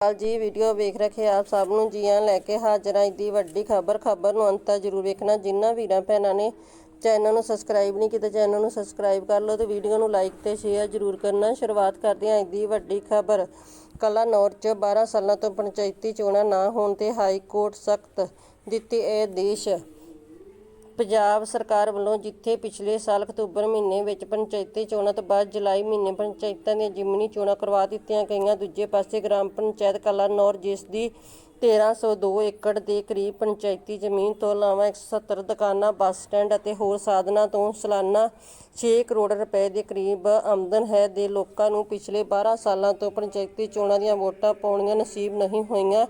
ਹਾਲ ਜੀ ਵੀਡੀਓ ਵੇਖ ਰਹੇ ਆਪ ਸਭ ਨੂੰ ਜੀਆਂ ਲੈ ਕੇ ਹਾਜ਼ਰ ਹਾਂ ਅੱਜ ਦੀ ਵੱਡੀ ਖਬਰ ਖਬਰ ਨੂੰ ਅੰਤ ਤੱਕ ਜਰੂਰ ਵੇਖਣਾ। ਜਿਨ੍ਹਾਂ ਵੀਰਾਂ ਭੈਣਾਂ ਨੇ ਚੈਨਲ ਨੂੰ ਸਬਸਕ੍ਰਾਈਬ ਨਹੀਂ ਕੀਤਾ, ਚੈਨਲ ਨੂੰ ਸਬਸਕ੍ਰਾਈਬ ਕਰ ਲਓ ਤੇ ਵੀਡੀਓ ਨੂੰ ਲਾਈਕ ਤੇ ਸ਼ੇਅਰ ਜਰੂਰ ਕਰਨਾ। ਸ਼ੁਰੂਆਤ ਕਰਦੇ ਹਾਂ ਅੱਜ ਦੀ ਵੱਡੀ ਖਬਰ। ਕਲਾਨੌਰ ਚ 12 ਸਾਲਾਂ ਤੋਂ ਪੰਚਾਇਤੀ ਚੋਣਾਂ ਨਾ ਹੋਣ ਤੇ ਹਾਈ ਕੋਰਟ ਸਖਤ ਦਿੱਤੀ ਇਹ ਆਦੇਸ਼। ਪੰਜਾਬ ਸਰਕਾਰ ਵੱਲੋਂ ਜਿੱਥੇ ਪਿਛਲੇ ਸਾਲ ਅਕਤੂਬਰ ਮਹੀਨੇ ਵਿੱਚ ਪੰਚਾਇਤੀ ਚੋਣਾਂ ਤੋਂ ਬਾਅਦ ਜੁਲਾਈ ਮਹੀਨੇ ਪੰਚਾਇਤਾਂ ਦੀਆਂ ਜਿਮਨੀ ਚੋਣਾਂ ਕਰਵਾ ਦਿੱਤੀਆਂ ਗਈਆਂ, ਦੂਜੇ ਪਾਸੇ ਗ੍ਰਾਮ ਪੰਚਾਇਤ ਕਲਾਨੌਰ, ਜਿਸ ਦੀ 1302 ਏਕੜ ਦੇ ਕਰੀਬ ਪੰਚਾਇਤੀ ਜ਼ਮੀਨ ਤੋਂ ਇਲਾਵਾ 170 ਦੁਕਾਨਾਂ, ਬੱਸ ਸਟੈਂਡ ਅਤੇ ਹੋਰ ਸਾਧਨਾਂ ਤੋਂ ਸਾਲਾਨਾ 6 ਕਰੋੜ ਰੁਪਏ ਦੇ ਕਰੀਬ ਆਮਦਨ ਹੈ ਦੇ ਲੋਕਾਂ ਨੂੰ ਪਿਛਲੇ 12 ਸਾਲਾਂ ਤੋਂ ਪੰਚਾਇਤੀ ਚੋਣਾਂ ਦੀਆਂ ਵੋਟਾਂ ਪਾਉਣੀਆਂ ਨਸੀਬ ਨਹੀਂ ਹੋਈਆਂ।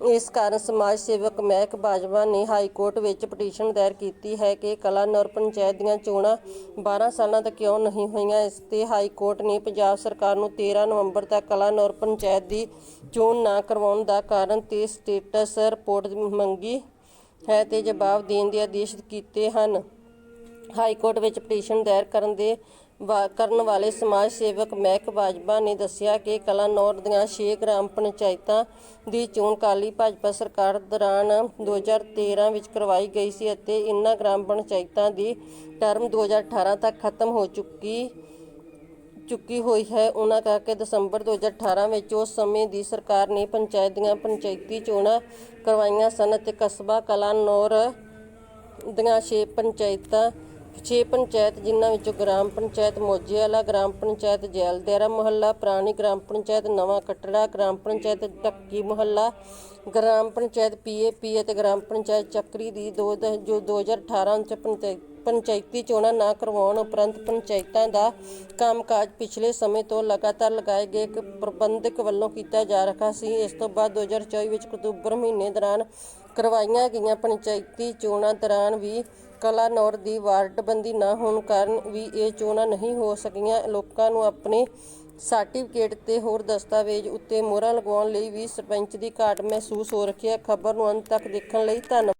ਇਸ ਕਾਰਨ ਸਮਾਜ ਸੇਵਕ ਮਹਿਕ ਬਾਜਵਾ ਨੇ ਹਾਈ ਕੋਰਟ ਵਿੱਚ ਪਟੀਸ਼ਨ ਦਾਇਰ ਕੀਤੀ ਹੈ ਕਿ ਕਲਾ ਨੌਰ ਪੰਚਾਇਤ ਦੀਆਂ ਚੋਣਾਂ 12 ਸਾਲਾਂ ਤੱਕ ਕਿਉਂ ਨਹੀਂ ਹੋਈਆਂ, ਇਸ ਤੇ ਹਾਈ ਕੋਰਟ ਨੇ ਪੰਜਾਬ ਸਰਕਾਰ ਨੂੰ 13 ਨਵੰਬਰ ਤੱਕ ਕਲਾ ਨੌਰ ਪੰਚਾਇਤ ਦੀ ਚੋਣ ਨਾ ਕਰਵਾਉਣ ਦਾ ਕਾਰਨ ਤੇ ਸਟੇਟਸ ਰਿਪੋਰਟ ਮੰਗੀ ਹੈ ਤੇ ਜਵਾਬ ਦੇਣ ਦੇ ਆਦੇਸ਼ ਕੀਤੇ ਹਨ। ਹਾਈ ਕੋਰਟ ਵਿੱਚ ਪਟੀਸ਼ਨ ਦਾਇਰ ਕਰਨ ਦੇ ਕਰਨ ਵਾਲੇ ਸਮਾਜ ਸੇਵਕ ਮਹਿਕ ਬਾਜਵਾ ਨੇ ਦੱਸਿਆ ਕਿ ਕਲਾਨੌਰ ਦੀਆਂ 6 ਗ੍ਰਾਮ ਪੰਚਾਇਤਾਂ ਦੀ ਚੋਣ ਕਾਲੀ ਭਾਜਪਾ ਸਰਕਾਰ ਦੌਰਾਨ 2013 ਵਿੱਚ ਕਰਵਾਈ ਗਈ ਸੀ ਅਤੇ ਇਨ੍ਹਾਂ ਗ੍ਰਾਮ ਪੰਚਾਇਤਾਂ ਦੀ ਟਰਮ 2018 ਤੱਕ ਖਤਮ ਹੋ ਚੁੱਕੀ ਚੁੱਕੀ ਹੋਈ ਹੈ। ਉਹਨਾਂ ਕਹਾ ਕਿ ਦਸੰਬਰ 2018 ਵਿੱਚ ਉਸ ਸਮੇਂ ਦੀ ਸਰਕਾਰ ਨੇ ਪੰਚਾਇਤ ਦੀਆਂ ਪੰਚਾਇਤੀ ਚੋਣਾਂ ਕਰਵਾਈਆਂ ਸਨ ਅਤੇ ਕਸਬਾ ਕਲਾਨੌਰ ਦੀਆਂ 6 ਪੰਚਾਇਤਾਂ 6 ਪੰਚਾਇਤ ਜਿਨ੍ਹਾਂ ਵਿੱਚੋਂ ਗ੍ਰਾਮ ਪੰਚਾਇਤ ਮੋਜੇ ਵਾਲਾ ਗ੍ਰਾਮ ਪੰਚਾਇਤ ਜੈਲਦੇਰਾ ਮੁਹੱਲਾ, ਪੁਰਾਣੀ ਗ੍ਰਾਮ ਪੰਚਾਇਤ ਨਵਾਂ ਕਟੜਾ, ਗ੍ਰਾਮ ਪੰਚਾਇਤ ਟੱਕੀ ਮੁਹੱਲਾ, ਗ੍ਰਾਮ ਪੰਚਾਇਤ ਪੀਏਪੀ ਅਤੇ ਗ੍ਰਾਮ ਪੰਚਾਇਤ ਚੱਕਰੀ ਦੀ ਦੋ ਦ- ਜੋ 2018 ਚ ਪੰਚਾਇਤ ਪੰਚਾਇਤੀ ਚੋਣਾਂ ਨਾ ਕਰਵਾਉਣ ਉਪਰੰਤ ਪੰਚਾਇਤਾਂ ਦਾ ਕੰਮਕਾਜ ਪਿਛਲੇ ਸਮੇਂ ਤੋਂ ਲਗਾਤਾਰ ਲਗਾਏ ਗਏ ਇੱਕ ਪ੍ਰਬੰਧਕ ਵੱਲੋਂ ਕੀਤਾ ਜਾ ਰਿਹਾ ਸੀ। ਇਸ ਤੋਂ ਬਾਅਦ 2024 ਵਿੱਚ ਅਕਤੂਬਰ ਮਹੀਨੇ ਦੌਰਾਨ ਕਰਵਾਈਆਂ ਗਈਆਂ ਪੰਚਾਇਤੀ ਚੋਣਾਂ ਦੌਰਾਨ ਵੀ ਕਲਾਨੌਰ ਦੀ ਵਾਰਡਬੰਦੀ ਨਾ ਹੋਣ ਕਾਰਨ ਵੀ ਇਹ ਚੋਣਾਂ ਨਹੀਂ ਹੋ ਸਕੀਆਂ। ਲੋਕਾਂ ਨੂੰ ਆਪਣੇ ਸਰਟੀਫਿਕੇਟ ਤੇ ਹੋਰ ਦਸਤਾਵੇਜ਼ ਉੱਤੇ ਮੋਹਰਾਂ ਲਗਵਾਉਣ ਲਈ ਵੀ ਸਰਪੰਚ ਦੀ ਘਾਟ ਮਹਿਸੂਸ ਹੋ ਰਹੀ ਹੈ। ਖਬਰ ਨੂੰ ਅੰਤ ਤੱਕ ਦੇਖਣ ਲਈ ਧੰਨਵਾਦ।